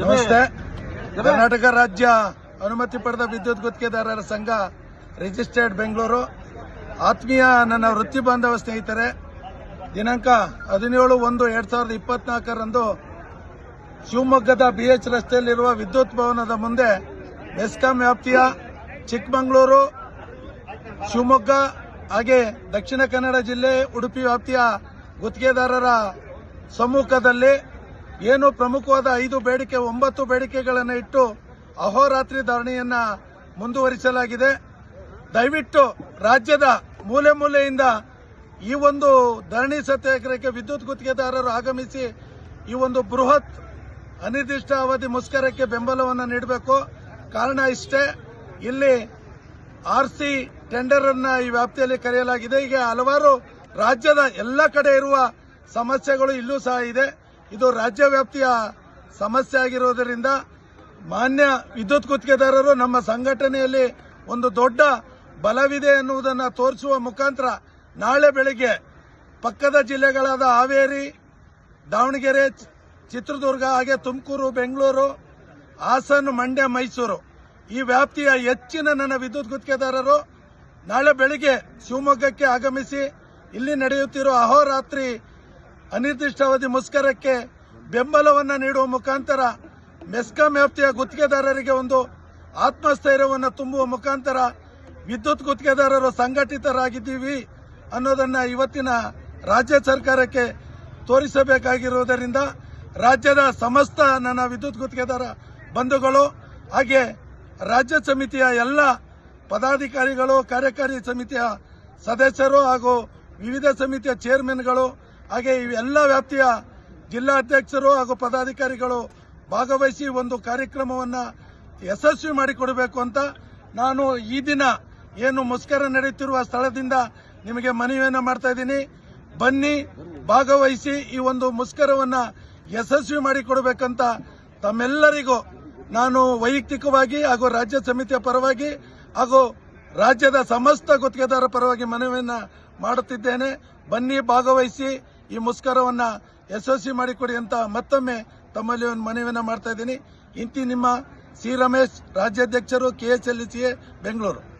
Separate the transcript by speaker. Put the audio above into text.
Speaker 1: ನಮಸ್ತೆ. ಕರ್ನಾಟಕ ರಾಜ್ಯ ಅನುಮತಿ ಪಡೆದ ವಿದ್ಯುತ್ ಗುತ್ತಿಗೆದಾರರ ಸಂಘ ರಿಜಿಸ್ಟರ್ಡ್ ಬೆಂಗಳೂರು. ಆತ್ಮೀಯ ನನ್ನ ವೃತ್ತಿ ಬಾಂಧವ ಸ್ನೇಹಿತರೆ ದಿನಾಂಕ ಹದಿನೇಳು ಒಂದು ಎರಡ್ ಸಾವಿರದ ಇಪ್ಪತ್ನಾಲ್ಕರಂದು ಶಿವಮೊಗ್ಗದ ಬಿಎಚ್ ರಸ್ತೆಯಲ್ಲಿರುವ ವಿದ್ಯುತ್ ಭವನದ ಮುಂದೆ ಮೆಸ್ಕಾಂ ವ್ಯಾಪ್ತಿಯ ಚಿಕ್ಕಮಗಳೂರು ಶಿವಮೊಗ್ಗ ಹಾಗೆ ದಕ್ಷಿಣ ಕನ್ನಡ ಜಿಲ್ಲೆ ಉಡುಪಿ ವ್ಯಾಪ್ತಿಯ ಗುತ್ತಿಗೆದಾರರ ಸಮ್ಮುಖದಲ್ಲಿ ಏನು ಪ್ರಮುಖವಾದ ಐದು ಬೇಡಿಕೆ, ಒಂಬತ್ತು ಬೇಡಿಕೆಗಳನ್ನು ಇಟ್ಟು ಅಹೋರಾತ್ರಿ ಧರಣಿಯನ್ನ ಮುಂದುವರಿಸಲಾಗಿದೆ. ದಯವಿಟ್ಟು ರಾಜ್ಯದ ಮೂಲೆ ಮೂಲೆಯಿಂದ ಈ ಒಂದು ಧರಣಿ ಸತ್ಯಾಗ್ರಹಕ್ಕೆ ವಿದ್ಯುತ್ ಗುತ್ತಿಗೆದಾರರು ಆಗಮಿಸಿ ಈ ಒಂದು ಬೃಹತ್ ಅನಿರ್ದಿಷ್ಟ ಅವಧಿ ಮುಷ್ಕರಕ್ಕೆ ಬೆಂಬಲವನ್ನು ನೀಡಬೇಕು. ಕಾರಣ ಇಷ್ಟೇ, ಇಲ್ಲಿ ಆರ್ ಸಿ ಟೆಂಡರ್ ಅನ್ನ ಈ ವ್ಯಾಪ್ತಿಯಲ್ಲಿ ಕರೆಯಲಾಗಿದೆ. ಈಗ ಹಲವಾರು ರಾಜ್ಯದ ಎಲ್ಲ ಕಡೆ ಇರುವ ಸಮಸ್ಯೆಗಳು ಇಲ್ಲೂ ಸಹ ಇದೆ. ಇದು ರಾಜ್ಯ ವ್ಯಾಪ್ತಿಯ ಸಮಸ್ಯೆ ಆಗಿರುವುದರಿಂದ ಮಾನ್ಯ ವಿದ್ಯುತ್ ಗುತ್ತಿಗೆದಾರರು ನಮ್ಮ ಸಂಘಟನೆಯಲ್ಲಿ ಒಂದು ದೊಡ್ಡ ಬಲವಿದೆ ಎನ್ನುವುದನ್ನು ತೋರಿಸುವ ಮುಖಾಂತರ ನಾಳೆ ಬೆಳಿಗ್ಗೆ ಪಕ್ಕದ ಜಿಲ್ಲೆಗಳಾದ ಹಾವೇರಿ, ದಾವಣಗೆರೆ, ಚಿತ್ರದುರ್ಗ ಹಾಗೆ ತುಮಕೂರು, ಬೆಂಗಳೂರು, ಹಾಸನ, ಮಂಡ್ಯ, ಮೈಸೂರು ಈ ವ್ಯಾಪ್ತಿಯ ಹೆಚ್ಚಿನ ನನ್ನ ವಿದ್ಯುತ್ ಗುತ್ತಿಗೆದಾರರು ನಾಳೆ ಬೆಳಿಗ್ಗೆ ಶಿವಮೊಗ್ಗಕ್ಕೆ ಆಗಮಿಸಿ ಇಲ್ಲಿ ನಡೆಯುತ್ತಿರುವ ಅಹೋರಾತ್ರಿ ಅನಿರ್ದಿಷ್ಟಾವಧಿ ಮುಷ್ಕರಕ್ಕೆ ಬೆಂಬಲವನ್ನು ನೀಡುವ ಮುಖಾಂತರ ಮೆಸ್ಕಾಂ ವ್ಯಾಪ್ತಿಯ ಗುತ್ತಿಗೆದಾರರಿಗೆ ಒಂದು ಆತ್ಮಸ್ಥೈರ್ಯವನ್ನು ತುಂಬುವ ಮುಖಾಂತರ ವಿದ್ಯುತ್ ಗುತ್ತಿಗೆದಾರರು ಸಂಘಟಿತರಾಗಿದ್ದೀವಿ ಅನ್ನೋದನ್ನ ಇವತ್ತಿನ ರಾಜ್ಯ ಸರ್ಕಾರಕ್ಕೆ ತೋರಿಸಬೇಕಾಗಿರುವುದರಿಂದ ರಾಜ್ಯದ ಸಮಸ್ತ ನನ್ನ ವಿದ್ಯುತ್ ಗುತ್ತಿಗೆದಾರ ಬಂಧುಗಳು ಹಾಗೆ ರಾಜ್ಯ ಸಮಿತಿಯ ಎಲ್ಲ ಪದಾಧಿಕಾರಿಗಳು, ಕಾರ್ಯಕಾರಿ ಸಮಿತಿಯ ಸದಸ್ಯರು ಹಾಗೂ ವಿವಿಧ ಸಮಿತಿಯ ಚೇರ್ಮನ್ಗಳು ಹಾಗೆ ಇವೆಲ್ಲ ವ್ಯಾಪ್ತಿಯ ಜಿಲ್ಲಾಧ್ಯಕ್ಷರು ಹಾಗೂ ಪದಾಧಿಕಾರಿಗಳು ಭಾಗವಹಿಸಿ ಒಂದು ಕಾರ್ಯಕ್ರಮವನ್ನು ಯಶಸ್ವಿ ಮಾಡಿಕೊಡಬೇಕು ಅಂತ ನಾನು ಈ ದಿನ ಏನು ಮುಷ್ಕರ ನಡೆಯುತ್ತಿರುವ ಸ್ಥಳದಿಂದ ನಿಮಗೆ ಮನವಿಯನ್ನು ಮಾಡ್ತಾ ಇದ್ದೀನಿ. ಬನ್ನಿ, ಭಾಗವಹಿಸಿ ಈ ಒಂದು ಮುಷ್ಕರವನ್ನು ಯಶಸ್ವಿ ಮಾಡಿಕೊಡಬೇಕಂತ ತಮ್ಮೆಲ್ಲರಿಗೂ ನಾನು ವೈಯಕ್ತಿಕವಾಗಿ ಹಾಗೂ ರಾಜ್ಯ ಸಮಿತಿಯ ಪರವಾಗಿ ಹಾಗೂ ರಾಜ್ಯದ ಸಮಸ್ತ ಗುತ್ತಿಗೆದಾರರ ಪರವಾಗಿ ಮನವಿಯನ್ನು ಮಾಡುತ್ತಿದ್ದೇನೆ. ಬನ್ನಿ, ಭಾಗವಹಿಸಿ. ಈ ಮುಷ್ಕರವನ್ನ ಯಶಸ್ವಿ ಮಾಡಿಕೊಡಿ ಅಂತ ಮತ್ತೊಮ್ಮೆ ತಮ್ಮಲ್ಲಿ ಒಂದು ಮನವಿಯನ್ನ ಮಾಡ್ತಾ ಇದ್ದೀನಿ. ಇಂತಿ ನಿಮ್ಮ ಸಿ ರಮೇಶ್ ರಾಜ್ಯಾಧ್ಯಕ್ಷರು ಕೆಎಸ್ಎಲ್ಸಿಎ ಬೆಂಗಳೂರು.